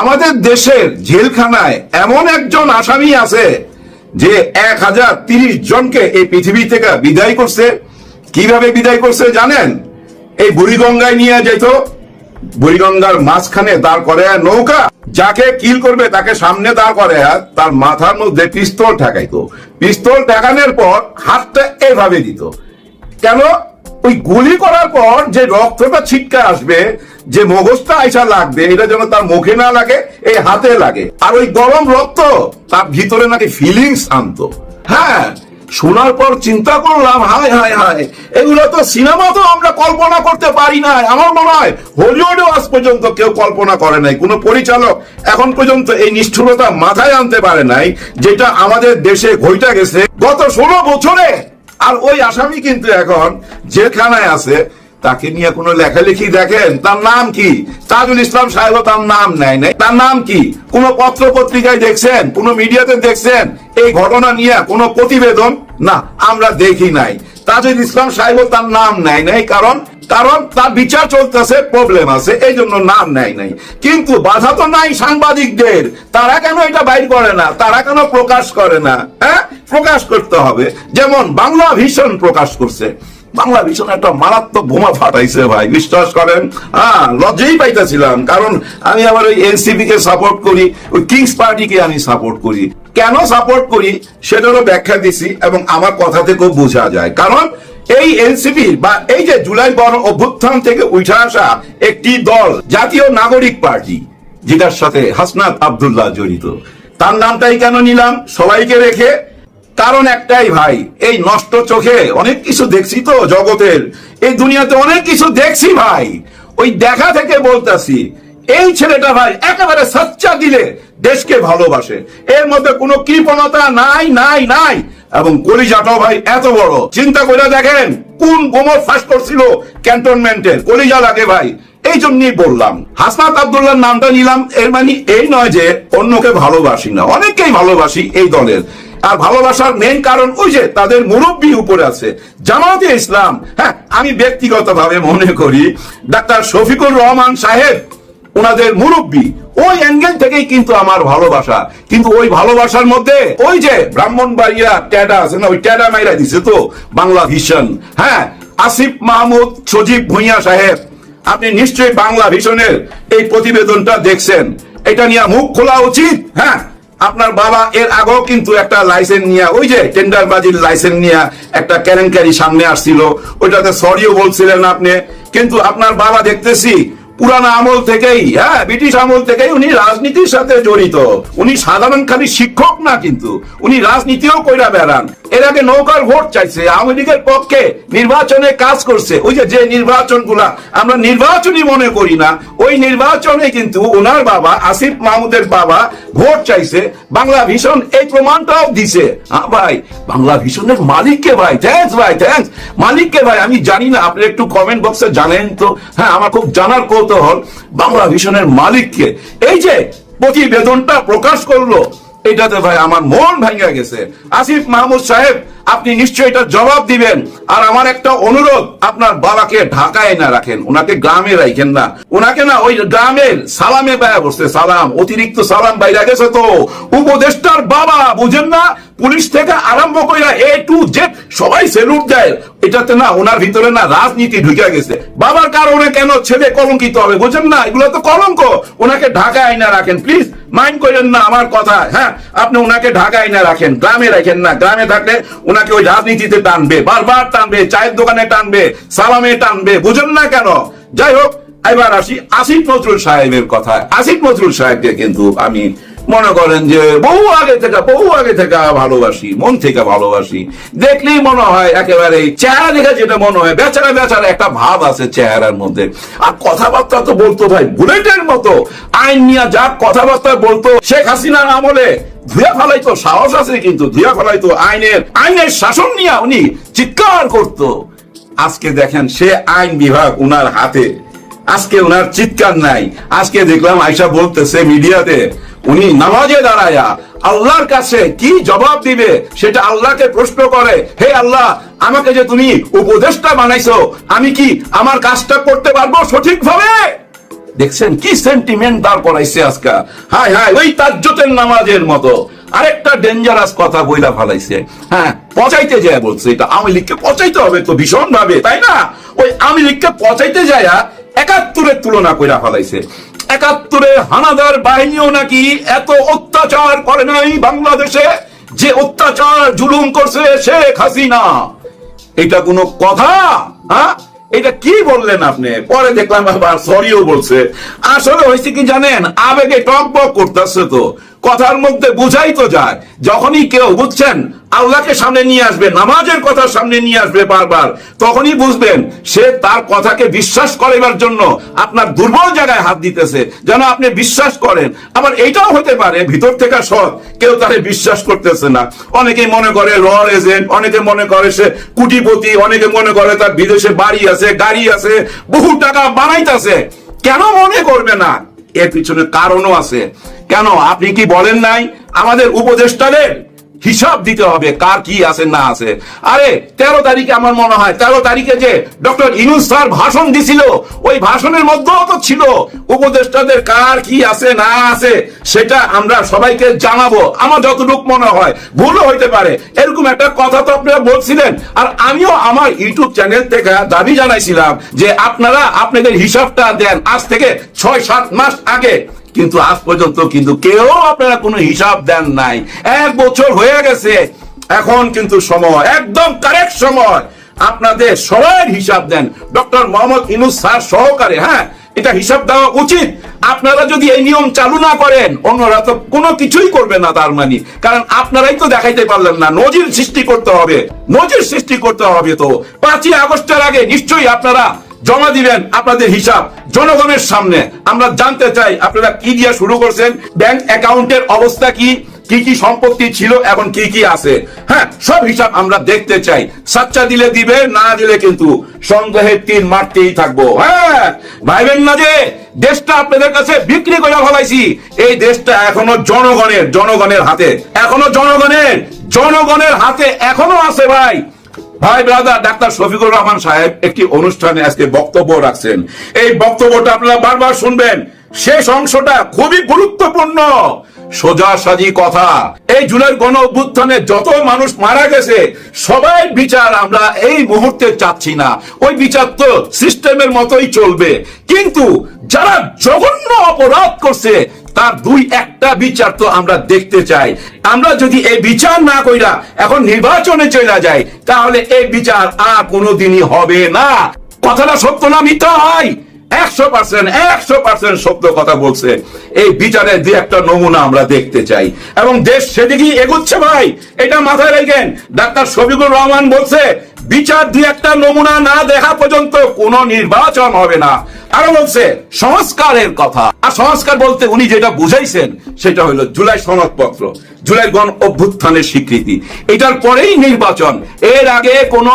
আমাদের দেশের জেলখানায় এমন একজন আসামি আছে যে এক হাজার তিরিশ জনকে এই পৃথিবী থেকে বিদায় করছে। কীভাবে বিদায় করছে জানেন? এই বুড়িগঙ্গায় নিয়ে যেত, বুড়িগঙ্গার মাঝখানে দাঁড় করে নৌকা। যাকে কিল করবে তাকে সামনে দাঁড় করে তার মাথার মধ্যে পিস্তল ঠেকাইতো। পিস্তল ঠেকানোর পর হাতটা এভাবে দিত। কেন? ওই গুলি করার পর যে রক্তটা ছিটকে আসবে, যে মগজটা আইসা লাগবে, এটা যেন তার মুখে না লাগে, এই হাতে লাগে। আর ওই গরম রক্ত, তার ভিতরে নাকি ফিলিংস আনতো হ্যাঁ শোনার পর চিন্তা করলাম, হায় হায় হায়, এগুলো তো সিনেমা তো আমরা কল্পনা করতে পারি না আমার মনে হয় হলিউডেও আজ পর্যন্ত কেউ কল্পনা করে নাই, কোনো পরিচালক এখন পর্যন্ত এই নিষ্ঠুরতা মাথায় আনতে পারে নাই, যেটা আমাদের দেশে ঘইটা গেছে গত ষোলো বছরে। আর ওই আসামি কিন্তু এখন জেলখানায় আছে। তাকে নিয়ে কোনো লেখালেখি দেখেন? তার নাম কি? তাজুল ইসলাম সাহেব তার নাম নেয় নাই। তার নাম কি? কোন পত্র পত্রিকায় দেখছেন? কোন মিডিয়াতে দেখছেন? এই ঘটনা নিয়ে কোনো প্রতিবেদন? না, আমরা দেখি নাই। তাজুল ইসলাম সাহেব তার নাম নেয় নাই, কারণ কারণ তার বিচার চলতেছে প্রবলেম আছে এই জন্য নাম নেয় নাই। কিন্তু বাধা তো নাই সাংবাদিকদের। তারা কেন এটা বাইর করে না? তারা কেন প্রকাশ করে না? হ্যাঁ? প্রকাশ করতে হবে। যেমন বাংলা ভীষণ প্রকাশ করছে। বাংলা ভীষণ একটা মারাত্মক বোমা ফাটাইছে ভাই, বিশ্বাস করেন? হ্যাঁ লজ্জাই পাইতেছিলাম, কারণ আমি আবার ওই এনসিপি কে সাপোর্ট করি, ওই কিংস পার্টিকে আমি সাপোর্ট করি। কেন সাপোর্ট করি? সেটারও ব্যাখ্যা দিছি এবং আমার কথা থেকেও বোঝা যায়। কারণ এই এনসিপি বা এই যে জুলাই গণ অভ্যুত্থান থেকে উঠে আসা একটি দল, জাতীয় নাগরিক পার্টি, যেটার সাথে হাসনাত আব্দুল্লাহ জড়িত। তার নামটাই কেন নিলাম? সবাইকে রেখে কারণ একটাই ভাই, এই নষ্ট চোখে অনেক কিছু দেখছি তো জগতের। এই দুনিয়াতে অনেক কিছু দেখছি ভাই। ওই দেখা থেকে বলতাছি, এই ছেলেটা ভাই একেবারে সচ্চা দিলে দেশকে ভালোবাসে। এর মধ্যে কোনো কৃপণতা নাই নাই নাই। এবং কলিজাটাও ভাই এত বড়। চিন্তা করে দেখেন, কোন গোমর ফাঁস করছিল ক্যান্টনমেন্টের কলিজা লাগে ভাই, এই জন্যই বললাম। হাসনাত আব্দুল্লাহর নামটা নিলাম, এর মানে এই নয় যে অন্যকে ভালোবাসি না। অনেককেই ভালোবাসি এই দলের। আর ভালোবাসার মেন কারণ ওই যে তাদের মুরব্বী উপরে আছে। জামাতে ইসলাম হ্যাঁ আমি ব্যক্তিগতভাবে মনে করি, ডাক্তার শফিকুর রহমান সাহেব, ওনাদের মুরব্বী, ওই অ্যাঙ্গেল থেকেই কিন্তু আমার ভালোবাসা। কিন্তু ওই ভালোবাসার মধ্যে ওই যে ব্রাহ্মণবাড়িয়া ট্যাডা আছে না, ওই ট্যাডা মাইরা দিছে তো, বাংলা ভিশন। হ্যাঁ আসিফ মাহমুদ, সজীব ভুইয়া সাহেব, আপনি নিশ্চয়ই বাংলা ভিশনের এই প্রতিবেদনটা দেখছেন। এটা নিয়ে মুখ খোলা উচিত হ্যাঁ। আপনার বাবা এর আগেও কিন্তু একটা লাইসেন্স নিয়ে, ওই যে টেন্ডারবাজির লাইসেন্স নিয়ে একটা কেলেঙ্কারি সামনে আসছিল। ওইটাতে সরিও বলছিলেন আপনি। কিন্তু আপনার বাবা দেখতেছি, পুরানা আমল থেকেই হ্যাঁ ব্রিটিশ আমল থেকেই উনি রাজনীতির সাথে জড়িত। উনি সাধারণ খালি শিক্ষক না কিন্তু, উনি রাজনীতিও কইরা বেড়ান। এর আগে নৌকার ভোট চাইছে, আওয়ামী লীগের পক্ষে নির্বাচনে কাজ করছে। ওই যে নির্বাচনগুলা আমরা নির্বাচনই মনে করি না, ওই নির্বাচনে কিন্তু ওনার বাবা, আসিফ মাহমুদের বাবা ভোট চাইছে। বাংলা ভীষণ এই প্রমাণটাও দিছে। হ্যাঁ ভাই, বাংলা ভীষণের মালিককে ভাই থ্যাংকস ভাই থ্যাংকস মালিককে ভাই, আমি জানি না, আপনি একটু কমেন্ট বক্সে জানেন তো। হ্যাঁ আমার খুব জানার কৌতূহল। বাংলা ভীষণের মালিককে। এই যে, প্রতিবেদনটা প্রকাশ করল এটাতে ভাই আমার মন ভেঙে গেছে। আসিফ মাহমুদ সাহেব, আপনি নিশ্চয়ই এটা জবাব দিবেন। আর আমার একটা অনুরোধ, আপনার বাবাকে ঢাকায় না রাখেন, ওনাকে গ্রামে রাখেন না। ওনাকে না ওই গ্রামের সালামে পায়া বসতে, সালাম, অতিরিক্ত সালাম বাইরে গেছে তো। উপদেষ্টার বাবা, বুঝেন না পুলিশ থেকে আরম্ভ করে এ টু জেড সবাই সেলুট দেয়। এটাতে না ওনার ভিতরে না রাজনীতি ঢুকে গেছে। বাবার কারণে কেন ছেলে কলঙ্কিত হবে বুঝেন না? এগুলো তো কলঙ্ক। ওনাকে ঢাকায় আইনা রাখেন প্লিজ মাইন্ড করেন না আমার কথা। হ্যাঁ আপনি ওনাকে ঢাকায় আইনা রাখেন, গ্রামে রাখেন না। গ্রামে থাকলে ওনাকে ওই রাজনীতিতে টানবে, বারবার টানবে, চায়ের দোকানে টানবে, সালামে টানবে, বুঝেন না কেন? যাই হোক, এবার আসি আসিফ নজরুল সাহেবের কথা আসিফ নজরুল সাহেবকে কিন্তু আমি মনে করেন যে বহু আগে থেকে, বহু আগে থেকে ভালোবাসি, মন থেকে ভালোবাসি। দেখলেই মনে হয় একেবারে চেহারা দেখে যেটা মনে হয়, বেচারা বেচারা একটা ভাব আছে চেহারার মধ্যে। আর কথাবার্তা তো বলতো ভাই, বুলেটের মতো। আইন নিয়ে যা কথাবার্তা বলতো, শেখ হাসিনার আমলে ধুয়া ফেলাইতো, সাহস আছে কিন্তু, ধুয়া ফেলাইতো আইনের আইনের শাসন নিয়ে উনি চিৎকার করতো। আজকে দেখেন সে আইন বিভাগ উনার হাতে। আজকে উনার চিৎকার নাই। আজকে দেখলাম আয়সা বলতেছে মিডিয়াতে উনি নামাজে দাঁড়ায়া আল্লাহর কাছে কি জবাব দিবে সেটা আল্লাহকে প্রশ্ন করে, হে আল্লাহ, আমাকে যে তুমি উপদেষ্টা বানাইছো, আমি কি আমার কাজটা করতে পারব সঠিকভাবে? দেখছেন কি সেন্টিমেন্ট দাঁড় করাইছে আজকা। হাই হাই ওই তাজ্জতের নামাজের মতো। আরেকটা ডেঞ্জারাস কথা বইলা ফালাইছে। হ্যাঁ পচাইতে যায় বলছে এটা। আওয়ামী লীগকে পচাইতে হবে তো ভীষণ ভাবে তাই না? ওই আওয়ামী লীগকে পচাইতে যায় একাত্তরের তুলনা কইরা ফালাইছে। একাত্তরে হানাদার বাহিনীও নাকি এত অত্যাচার করে নাই বাংলাদেশে যে অত্যাচার জুলুম করছে শেখ হাসিনা? এটা কোনো কথা? হ্যাঁ? এটা কি বললেন আপনি? পরে দেখলাম আবার সরিও বলছে। আসলে হয়েছে কি জানেন? আবেগে টক বক করতেছে তো। কথার মধ্যে বুঝাই তো যায়। যখনই কেউ বুঝছেন আল্লাহকে সামনে নিয়ে আসবে, নামাজের কথা সামনে নিয়ে আসবে বারবার। তখনই বুঝবেন, সে তার কথাকে বিশ্বাস করার জন্য আপনার দুর্বল জায়গায় হাত দিতেছে। যেন আপনি বিশ্বাস করেন। আবার এইটাও হতে পারে, ভিতর থেকে সৎ, কেউ তারে বিশ্বাস করতেছে না। অনেকে মনে করে লর এজেন্ট, অনেকে মনে করে সে কুটিপতি, অনেকে মনে করে তার বিদেশে বাড়ি আছে, গাড়ি আছে, বহু টাকা বানাইতেছে। কেন মনে করবে না? এর পিছনে কারণও আছে। কেন, আপনি কি বলেন নাই? আমাদের উপদেষ্টাদের হিসাব দিতে হবে কার কি আছে না আছে। আরে, তেরো তারিখে আমার মনে হয়, তেরো তারিখে যে ডক্টর ইনুস স্যার ভাষণ দিছিল, ওই ভাষণের মধ্যেও তো ছিল, উপদেষ্টাদের কার কি আছে না আছে, সেটা আমরা সবাইকে জানাব। আমার যতটুকু মনে হয়, ভুলও হইতে পারে। এরকম একটা কথা তো আপনারা বলছিলেন, আর আমিও আমার ইউটিউব চ্যানেল থেকে দাবি জানাইছিলাম যে আপনারা আপনাদের হিসাবটা দেন আজ থেকে ছয় সাত মাস আগে। কিন্তু আজ পর্যন্ত কিন্তু কেউ আপনারা কোনো হিসাব দেন নাই। এক বছর হয়ে গেছে, এখন কিন্তু সময়, একদম কারেক্ট সময়। আপনাদের সবাই হিসাব দেন। ডক্টর মোহাম্মদ ইনুস স্যার সহকারে হ্যাঁ এটা হিসাব দেওয়া উচিত। আপনারা যদি এই নিয়ম চালু না করেন, অন্যরা তো কোনো কিছুই করবে না তার মানে। কারণ আপনারাই তো দেখাইতে পারলেন না, নজির সৃষ্টি করতে হবে। নজির সৃষ্টি করতে হবে তো। পাঁচই আগস্টের আগে নিশ্চয়ই আপনারা জমা দিবেন আপনাদের হিসাব জনগণের সামনে। আমরা জানতে চাই, আপনারা কি দিয়ে শুরু করছেন? ব্যাংক অ্যাকাউন্টের অবস্থা কি? কি কি সম্পত্তি ছিল? এখন কি কি আছে? হ্যাঁ সব হিসাব আমরা দেখতে চাই। সাচ্চা দিলে দিবে, না দিলে কিন্তু সন্দেহের তীর মারতেই থাকব। হ্যাঁ ভাইবেন না যে, দেশটা আপনাদের কাছে বিক্রি করে ফলাইছি। এই দেশটা এখনও জনগণের জনগণের হাতে। এখনও জনগণের জনগণের হাতে এখনও আছে ভাই। ভাই ব্রাদার ডাক্তার শফিকুর রহমান সাহেব একটি অনুষ্ঠানে আজকে বক্তব্য রাখছেন। এই বক্তব্যটা আপনারা বারবার শুনবেন। শেষ অংশটা খুবই গুরুত্বপূর্ণ। সোজা সাজি কথা। এই জুনের গণ অভ্যুত্থানে যত মানুষ মারা গেছে, সবাই বিচার আমরা এই মুহূর্তে চাচ্ছি না। ওই বিচার তো সিস্টেমের মতোই চলবে। কিন্তু যারা জঘন্য অপরাধ করছে তার দুই একটা বিচার তো আমরা দেখতে চাই। আমরা যদি এই বিচার না কইরা এখন নির্বাচনে চলে যাই, তাহলে এই বিচার আর কোনোদিনই হবে না। কথাটা সত্য না মিথ্যা হয়? একশো পার্সেন্ট একশো পার্সেন্ট কথা বলছে। এই বিচারের দুই একটা নমুনা আমরা দেখতে চাই। এবং দেশ সেদিকেই এগোচ্ছে ভাই। এটা মাথায় রাখেন, ডাক্তার শফিকুর রহমান বলছে, বিচার দুই একটা নমুনা না দেখা পর্যন্ত কোনো নির্বাচন হবে না। আরও বলছে, সংস্কারের কথা। আর সংস্কার বলতে উনি যেটা বুঝাইছেন, সেটা হলো জুলাই সনদপত্র জুলাই গণ অভ্যুত্থানের স্বীকৃতি। এটার পরেই নির্বাচন। এর আগে কোনো